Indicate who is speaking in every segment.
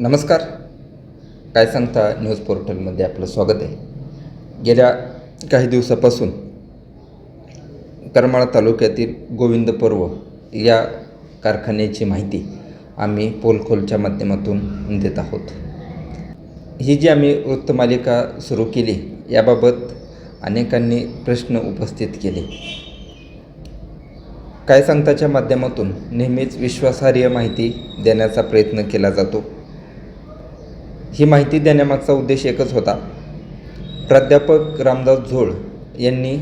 Speaker 1: नमस्कार. काय सांगता न्यूज पोर्टलमध्ये आपलं स्वागत आहे. गेल्या काही दिवसापासून करमाळा तालुक्यातील गोविंद पर्व या कारखान्याची माहिती आम्ही पोलखोलच्या माध्यमातून देत आहोत. ही जी आम्ही वृत्तमालिका सुरू केली याबाबत अनेकांनी प्रश्न उपस्थित केले. काय सांगताच्या माध्यमातून नेहमीच विश्वासार्ह माहिती देण्याचा प्रयत्न केला जातो. ही माहिती देण्यामागचा उद्देश एकच होता. प्राध्यापक रामदास झोळ यांनी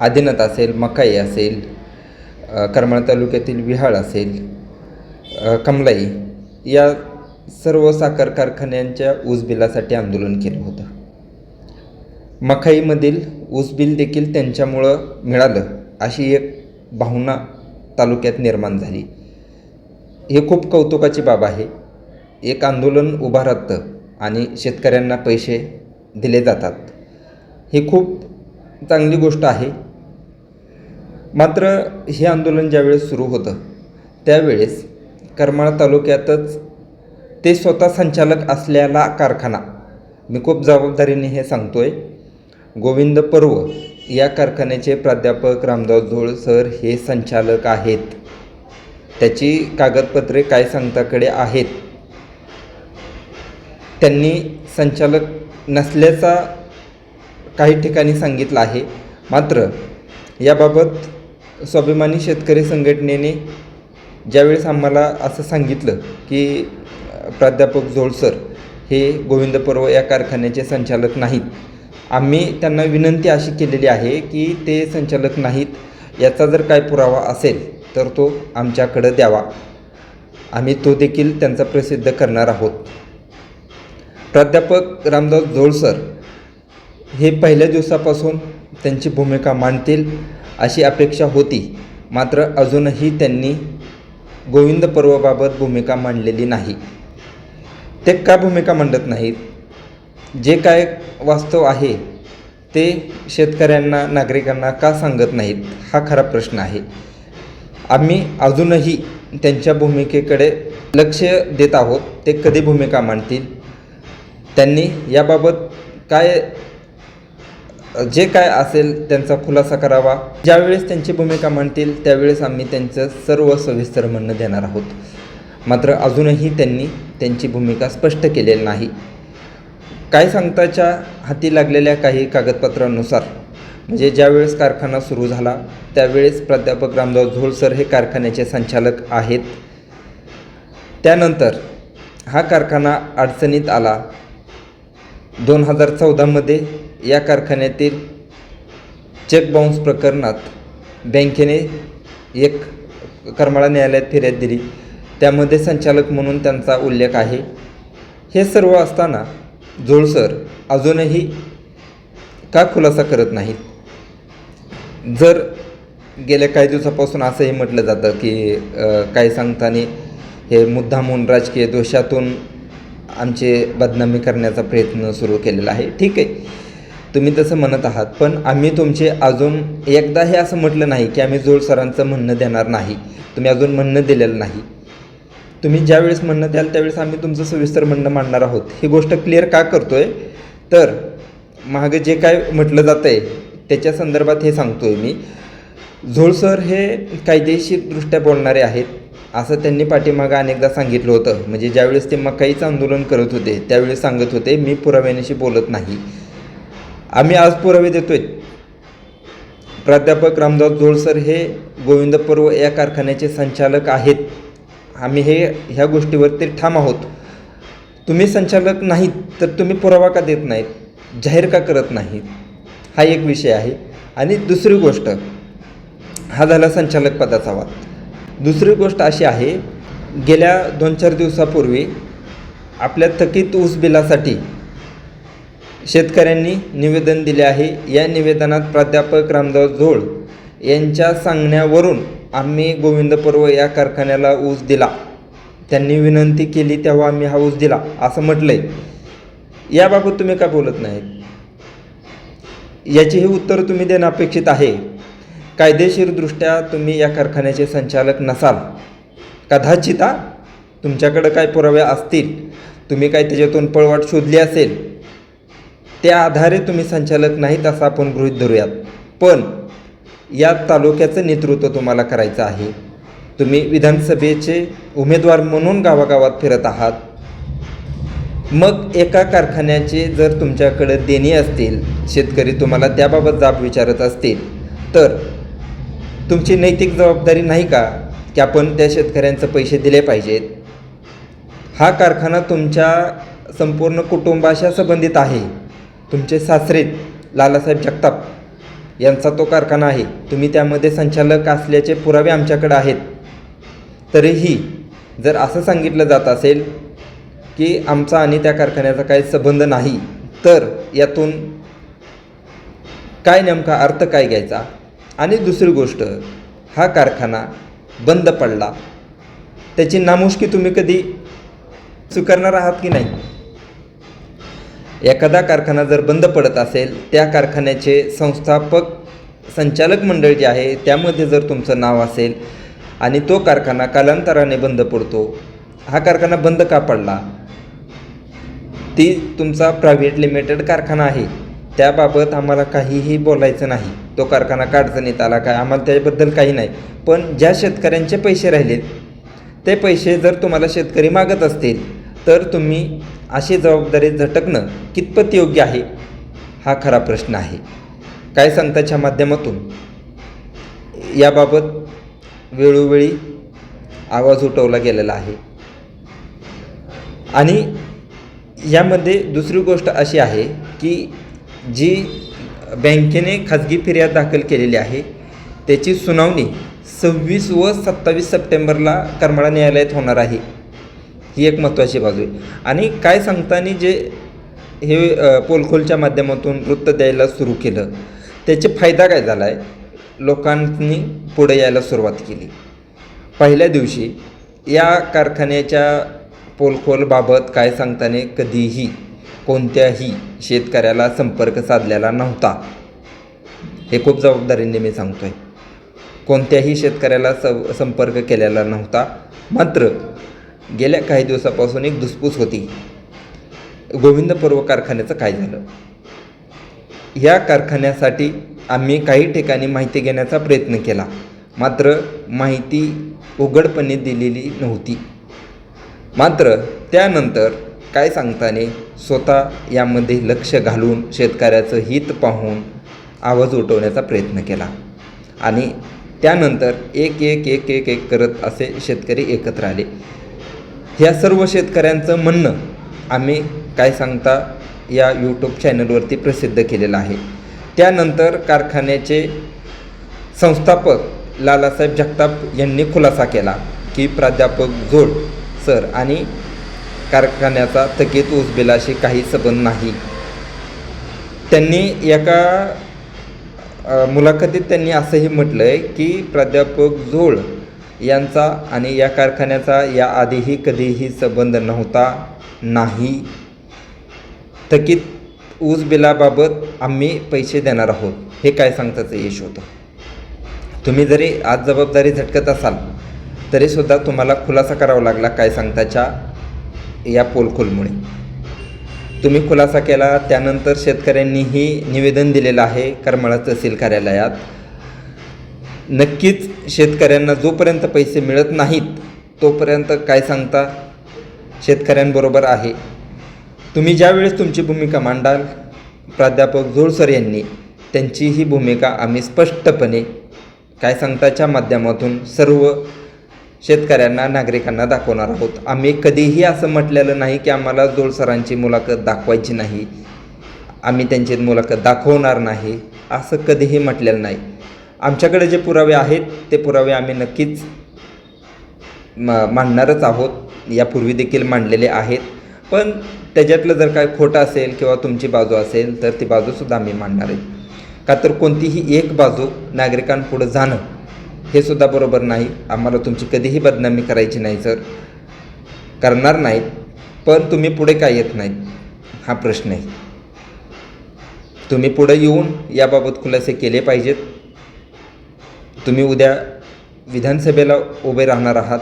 Speaker 1: आदिनाथ असेल मकाई असेल अ, करमाळ तालुक्यातील विहाळ असेल कमलाई या सर्व साखर कारखान्यांच्या ऊसबिलासाठी आंदोलन केलं होतं. मखाईमधील ऊसबिल देखील त्यांच्यामुळं मिळालं अशी एक भावना तालुक्यात निर्माण झाली. हे खूप कौतुकाची बाब आहे. एक आंदोलन उभं राहतं आणि शेतकऱ्यांना पैसे दिले जातात. ही खूप चांगली गोष्ट आहे. मात्र हे आंदोलन ज्यावेळेस सुरू होतं त्यावेळेस करमाळा तालुक्यातच ते स्वतः संचालक असलेला कारखाना मी खूप जबाबदारीने हे सांगतो आहे गोविंद पर्व या कारखान्याचे प्राध्यापक रामदास झोळ सर हे संचालक आहेत. त्याची कागदपत्रे काय सांगताकडे आहेत? त्यांनी संचालक नसल्याचा काही ठिकाणी सांगितलं आहे. मात्र याबाबत स्वाभिमानी शेतकरी संघटनेने ज्यावेळेस आम्हाला असं सांगितलं की प्राध्यापक जोळसर हे गोविंद पर्व या कारखान्याचे संचालक नाहीत आम्ही त्यांना विनंती अशी केलेली आहे की ते संचालक नाहीत याचा जर काय पुरावा असेल तर तो आमच्याकडं द्यावा. आम्ही तो देखील त्यांचा प्रसिद्ध करणार आहोत. प्राध्यापक रामदास जोळसर हे पहिल्या दिवसापासून त्यांची भूमिका मांडतील अशी अपेक्षा होती. मात्र अजूनही त्यांनी गोविंद पर्वाबाबत भूमिका मांडलेली नाही. ते का भूमिका मांडत नाहीत? जे काय वास्तव आहे ते शेतकऱ्यांना नागरिकांना का सांगत नाहीत? हा खरा प्रश्न आहे. आम्ही अजूनही त्यांच्या भूमिकेकडे लक्ष देत आहोत. ते कधी भूमिका मांडतील? त्यांनी याबाबत काय जे काय असेल त्यांचा खुलासा करावा. ज्यावेळेस त्यांची भूमिका मांडतील त्यावेळेस आम्ही त्यांचं सर्व सविस्तर म्हणणं देणार आहोत. मात्र अजूनही त्यांनी त्यांची भूमिका स्पष्ट केलेली नाही. काय सांगताच्या हाती लागलेल्या काही कागदपत्रांनुसार म्हणजे ज्यावेळेस कारखाना सुरू झाला त्यावेळेस प्राध्यापक रामदास झोळ सर हे कारखान्याचे संचालक आहेत. त्यानंतर हा कारखाना अडचणीत आला. दोन हजार चौदामध्ये या कारखान्यातील चेक बाउन्स प्रकरणात बँकेने एक करमाळा न्यायालयात फिर्याद दिली. त्यामध्ये संचालक म्हणून त्यांचा उल्लेख आहे. हे सर्व असताना जोळसर अजूनही का खुलासा करत नाहीत? जर गेल्या काही दिवसापासून असंही म्हटलं जातं की काही काय सांगताना हे मुद्दामून राजकीय दोषातून आमचे बदनामी करण्याचा प्रयत्न सुरू केलेला आहे. ठीक आहे. तुम्ही तसं म्हणत आहात पण आम्ही तुमचे अजून एकदा हे असं म्हटलं नाही की आम्ही जोड सरांचं म्हणणं देणार नाही. तुम्ही अजून म्हणणं दिलेलं नाही. तुम्ही ज्यावेळेस म्हणणं द्याल त्यावेळेस आम्ही तुमचं सविस्तर म्हणणं मांडणार आहोत. ही गोष्ट क्लिअर का करतो आहे तर मागं जे काय म्हटलं जातं आहे त्याच्या संदर्भात हे सांगतो आहे मी. झोळ सर हे कायदेशीरदृष्ट्या बोलणारे आहेत. असं त्यांनी पाठीमागं अनेकदा सांगितलं होतं. म्हणजे ज्यावेळेस ते मकाईचं आंदोलन करत होते त्यावेळेस सांगत होते मी पुराव्यानिशी बोलत नाही. आम्ही आज पुरावे देतोय. प्राध्यापक रामदास जोळसर हे गोविंद पर्व या कारखान्याचे संचालक आहेत. आम्ही हे ह्या गोष्टीवरती ठाम आहोत. तुम्ही संचालक नाहीत तर तुम्ही पुरावा का देत नाहीत? जाहीर का करत नाहीत? हा एक विषय आहे. आणि दुसरी गोष्ट हा झाला संचालक पदाचा वाद. दुसरी गोष्ट अशी आहे गेल्या दोन चार दिवसापूर्वी आपल्या थकीत ऊस बिलासाठी शेतकऱ्यांनी निवेदन दिले आहे. या निवेदनात प्राध्यापक रामदास झोळ यांच्या सांगण्यावरून आम्ही गोविंद पर्व या कारखान्याला ऊस दिला. त्यांनी विनंती केली तेव्हा आम्ही हा ऊस दिला असं म्हटलंय. याबाबत तुम्ही का बोलत नाहीत? याचेही उत्तर तुम्ही देणं अपेक्षित आहे. कायदेशीरदृष्ट्या तुम्ही या कारखान्याचे संचालक नसाल. कदाचित तुमच्याकडं काय पुरावे असतील. तुम्ही काय त्याच्यातून पळवाट शोधली असेल. त्या आधारे तुम्ही संचालक नाहीत असं आपण गृहीत धरूयात. पण या तालुक्याचं नेतृत्व तुम्हाला करायचं आहे. तुम्ही विधानसभेचे उमेदवार म्हणून गावागावात फिरत आहात. मग एका कारखान्याचे जर तुमच्याकडे देणी असतील शेतकरी तुम्हाला त्याबाबत जाब विचारत असतील तर तुमची नैतिक जबाबदारी नाही का की आपण त्या शेतकऱ्यांचं पैसे दिले पाहिजेत? हा कारखाना तुमच्या संपूर्ण कुटुंबाशा संबंधित आहे. तुमचे सासरे लालासाहेब जगताप यांचा तो कारखाना आहे. तुम्ही त्यामध्ये संचालक असल्याचे पुरावे आमच्याकडे आहेत. तरीही जर असं सांगितलं जात असेल की आमचा आणि त्या कारखान्याचा काही संबंध नाही तर यातून काय नेमका अर्थ काय घ्यायचा? आणि दुसरी गोष्ट हा कारखाना बंद पडला. त्याची नामुष्की तुम्ही कधी स्वीकारणार आहात की नाही? एखादा कारखाना जर बंद पडत असेल त्या कारखान्याचे संस्थापक संचालक मंडळ जे आहे त्यामध्ये जर तुमचं नाव असेल आणि तो कारखाना कालांतराने बंद पडतो हा कारखाना बंद का पडला? ती तुमचा प्रायव्हेट लिमिटेड कारखाना आहे. त्याबाबत आम्हाला काहीही बोलायचं नाही. तो कारखाना काढचणीत आला काय? आम्हाला त्याबद्दल काही नाही. पण ज्या शेतकऱ्यांचे पैसे राहिलेत ते पैसे जर तुम्हाला शेतकरी मागत असतील तर तुम्ही अशी जबाबदारी झटकणं कितपत योग्य आहे? हा खरा प्रश्न आहे. काय सांगताच्या माध्यमातून? याबाबत वेळोवेळी आवाज उठवला गेलेला आहे. आणि यामध्ये दुसरी गोष्ट अशी आहे की जी बँकेने खाजगी फिर्याद दाखल केलेली आहे त्याची सुनावणी सव्वीस व सत्तावीस सप्टेंबरला करमाळा न्यायालयात होणार आहे. ही एक महत्त्वाची बाजू आहे. आणि काय सांगताना जे हे पोलखोलच्या माध्यमातून वृत्त द्यायला सुरू केलं त्याचे फायदा काय झाला आहे? लोकांनी पुढे यायला सुरुवात केली. पहिल्या दिवशी या कारखान्याच्या पोलखोलबाबत काय सांगताना कधीही कोणत्याही शेतकऱ्याला संपर्क साधलेला नव्हता. हे खूप जबाबदारीने मी सांगतोय. कोणत्याही शेतकऱ्याला स संपर्क केलेला नव्हता. मात्र गेल्या काही दिवसापासून एक धुसफूस होती. गोविंद पर्व कारखान्याचं काय झालं? या कारखान्यासाठी आम्ही काही ठिकाणी माहिती घेण्याचा प्रयत्न केला. मात्र माहिती उघडपणे दिलेली नव्हती. मात्र त्यानंतर काय सांगताने स्वतः यामध्ये लक्ष घालून शेतकऱ्याचं हित पाहून आवाज उठवण्याचा प्रयत्न केला. आणि त्यानंतर एक एक एक एक एक करत असे शेतकरी एकत्र आले. ह्या सर्व शेतकऱ्यांचं म्हणणं आम्ही काय सांगता या यूट्यूब चॅनलवरती प्रसिद्ध केलेलं आहे. त्यानंतर कारखान्याचे संस्थापक लालासाहेब जगताप यांनी खुलासा केला की प्राध्यापक जोड सर आणि कारखान्याचा थकीत ऊस बिलाशी काही संबंध नाही. त्यांनी एका मुलाखतीत त्यांनी असंही म्हटलं आहे की प्राध्यापक झोळ यांचा आणि या कारखान्याचा या आधीही कधीही संबंध नव्हता नाही. थकीत ऊस बिलाबाबत आम्ही पैसे देणार आहोत. हे काय सांगताचं यश होतं? तुम्ही जरी आज जबाबदारी झटकत असाल तरीसुद्धा तुम्हाला खुलासा करावा लागला काय सांगताच्या या पोलखोलमुळे. तुम्ही खुलासा केला त्यानंतर शेतकऱ्यांनीही निवेदन दिलेलं आहे करमाळा तहसील कार्यालयात. नक्कीच शेतकऱ्यांना जोपर्यंत पैसे मिळत नाहीत तोपर्यंत काय सांगता? शेतकऱ्यांबरोबर आहे. तुम्ही ज्यावेळेस तुमची भूमिका मांडाल प्राध्यापक जोळसर यांनी त्यांची ही भूमिका आम्ही स्पष्टपणे काय सांगताच्या माध्यमातून सर्व शेतकऱ्यांना नागरिकांना दाखवणार आहोत. आम्ही कधीही असं म्हटलेलं नाही की आम्हाला जोडसरांची मुलाखत दाखवायची नाही. आम्ही त्यांची मुलाखत दाखवणार नाही. असं कधीही म्हटलेलं नाही. आमच्याकडे जे पुरावे आहेत ते पुरावे आम्ही नक्कीच म मांडणारच आहोत. यापूर्वी देखील मांडलेले आहेत. पण त्याच्यातलं जर काय खोटं असेल किंवा तुमची बाजू असेल तर ती बाजूसुद्धा आम्ही मांडणार आहे. का तर कोणतीही एक बाजू नागरिकांपुढं जाणं हे सुद्धा बरोबर नाही. आम्हाला तुमची कधीही बदनामी करायची नाही सर. करणार नाहीत पण तुम्ही पुढे काय येत नाहीत? हा प्रश्न आहे. तुम्ही पुढे येऊन याबाबत खुलासे केले पाहिजेत. तुम्ही उद्या विधानसभेला उभे राहणार आहात.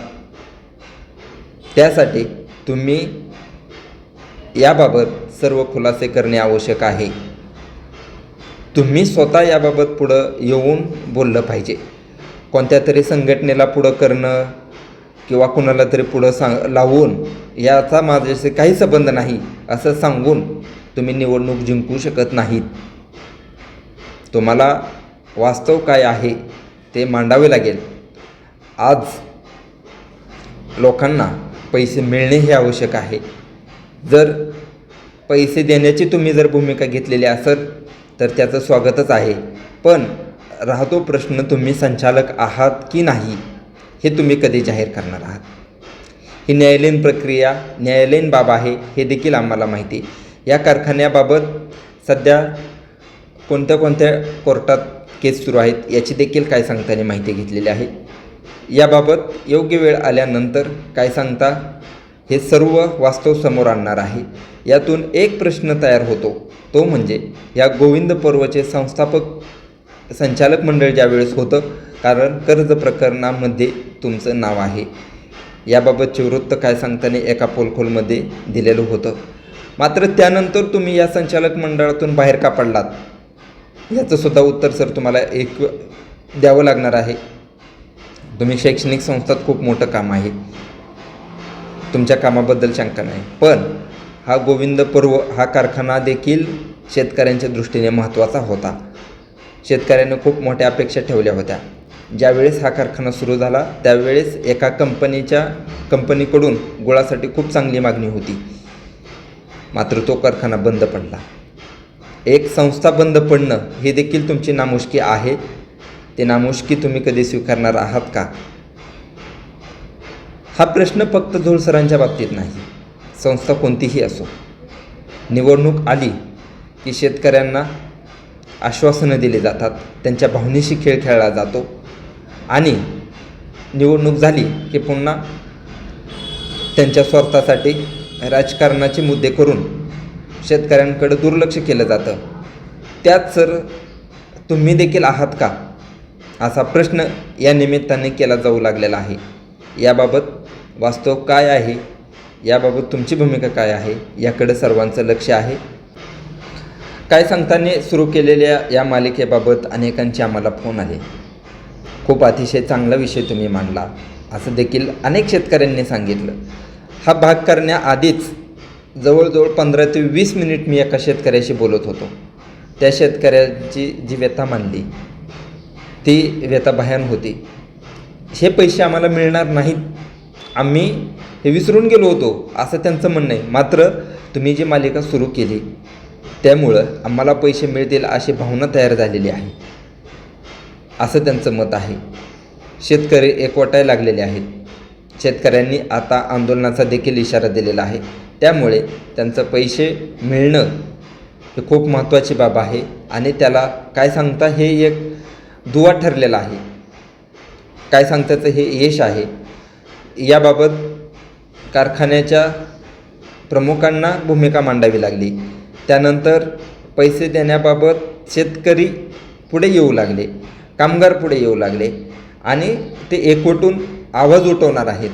Speaker 1: त्यासाठी तुम्ही याबाबत सर्व खुलासे करणे आवश्यक आहे. तुम्ही स्वतः याबाबत पुढं येऊन बोललं पाहिजे. कोणत्या तरी संघटनेला पुढं करणं किंवा कुणाला तरी पुढं सांग लावून याचा माझ्याशी काही संबंध नाही असं सांगून तुम्ही निवडणूक जिंकू शकत नाहीत. तुम्हाला वास्तव काय आहे ते मांडावे लागेल. आज लोकांना पैसे मिळणे हे आवश्यक आहे. जर पैसे देण्याची तुम्ही जर भूमिका घेतलेली असेल तर त्याचं स्वागतच आहे. पण राहतो प्रश्न तुम्ही संचालक आहात की नाही हे तुम्ही कधी जाहीर करणार आहात? ही न्यायालयीन प्रक्रिया न्यायालयीन बाब आहे हे देखील आम्हाला माहिती या कारखान्याबाबत सध्या कोणत्या कोणत्या कोर्टात केस सुरू आहेत याची देखील काय सांगताना माहिती घेतलेली आहे. याबाबत योग्य वेळ आल्यानंतर काय सांगता हे सर्व वास्तव समोर आणणार आहे. यातून एक प्रश्न तयार होतो तो म्हणजे या गोविंद पर्वचे संस्थापक संचालक मंडळ ज्यावेळेस होतं कारण कर्ज प्रकरणामध्ये तुमचं नाव आहे. याबाबतचे वृत्त काय सांगताना एका पोलखोलमध्ये दिलेलं होतं. मात्र त्यानंतर तुम्ही या संचालक मंडळातून बाहेर का पडलात? याचंसुद्धा उत्तर सर तुम्हाला एक द्यावं लागणार आहे. तुम्ही शैक्षणिक संस्थात खूप मोठं काम आहे. तुमच्या कामाबद्दल शंका नाही. पण हा गोविंद पर्व हा कारखाना देखील शेतकऱ्यांच्या दृष्टीने महत्त्वाचा होता. शेतकऱ्यांनी खूप मोठ्या अपेक्षा ठेवल्या होत्या. ज्यावेळेस हा कारखाना सुरू झाला त्यावेळेस एका कंपनीच्या कंपनीकडून गुळासाठी खूप चांगली मागणी होती. मात्र तो कारखाना बंद पडला. एक संस्था बंद पडणं हे देखील तुमची नामुष्की आहे. ते नामुष्की तुम्ही कधी स्वीकारणार आहात का? हा प्रश्न फक्त झोळसरांच्या बाबतीत नाही. संस्था कोणतीही असो. निवडणूक आली की शेतकऱ्यांना आश्वासनं दिली जातात. त्यांच्या भावनेशी खेळ खेळला जातो. आणि निवडणूक झाली की पुन्हा त्यांच्या स्वार्थासाठी राजकारणाचे मुद्दे करून शेतकऱ्यांकडे दुर्लक्ष केलं जातं. त्यात सर तुम्ही देखील आहात का? असा प्रश्न या निमित्ताने केला जाऊ लागलेला आहे. याबाबत वास्तव काय आहे? याबाबत तुमची भूमिका काय आहे? याकडे सर्वांचं लक्ष आहे. काय सांगताना सुरू केलेल्या या मालिकेबाबत अनेकांचे आम्हाला फोन आले खूप अतिशय चांगला विषय तुम्ही मांडला असं देखील अनेक शेतकऱ्यांनी सांगितलं. हा भाग करण्याआधीच जवळजवळ पंधरा ते वीस मिनिट मी एका शेतकऱ्याशी बोलत होतो. त्या शेतकऱ्याची जी व्यथा मांडली ती व्यथा भयान होती. हे पैसे आम्हाला मिळणार नाहीत. आम्ही हे विसरून गेलो होतो असं त्यांचं म्हणणं आहे. मात्र तुम्ही जी मालिका सुरू केली त्यामुळं आम्हाला पैसे मिळतील अशी भावना तयार झालेली आहे. असं त्यांचं मत आहे. शेतकरी एकवटाय लागलेले आहेत. शेतकऱ्यांनी आता आंदोलनाचा देखील इशारा दिलेला आहे. त्यामुळे त्यांचं पैसे मिळणं हे खूप महत्त्वाची बाब आहे आणि त्याला काय सांगता हे एक दुवा ठरलेला आहे. काय सांगताचं हे यश आहे. याबाबत कारखान्याच्या प्रमुखांना भूमिका मांडावी लागली. त्यानंतर पैसे देण्याबाबत शेतकरी पुढे येऊ लागले कामगार पुढे येऊ लागले आणि ते एकवटून आवाज उठवणार आहेत.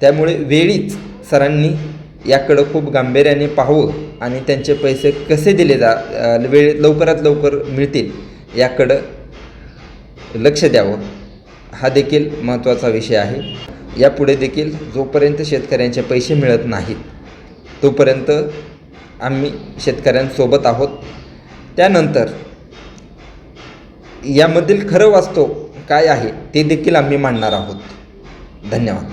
Speaker 1: त्यामुळे वेळीच सरांनी याकडं खूप गांभीर्याने पाहावं आणि त्यांचे पैसे कसे दिले जा वेळ लवकरात लवकर मिळतील याकडं लक्ष द्यावं. हा देखील महत्त्वाचा विषय आहे. यापुढे देखील जोपर्यंत शेतकऱ्यांचे पैसे मिळत नाहीत तोपर्यंत आम्ही शेतकऱ्यांसोबत आहोत. त्यानंतर यामधील खरं वास्तव काय आहे ते देखील आम्ही मांडणार आहोत. धन्यवाद.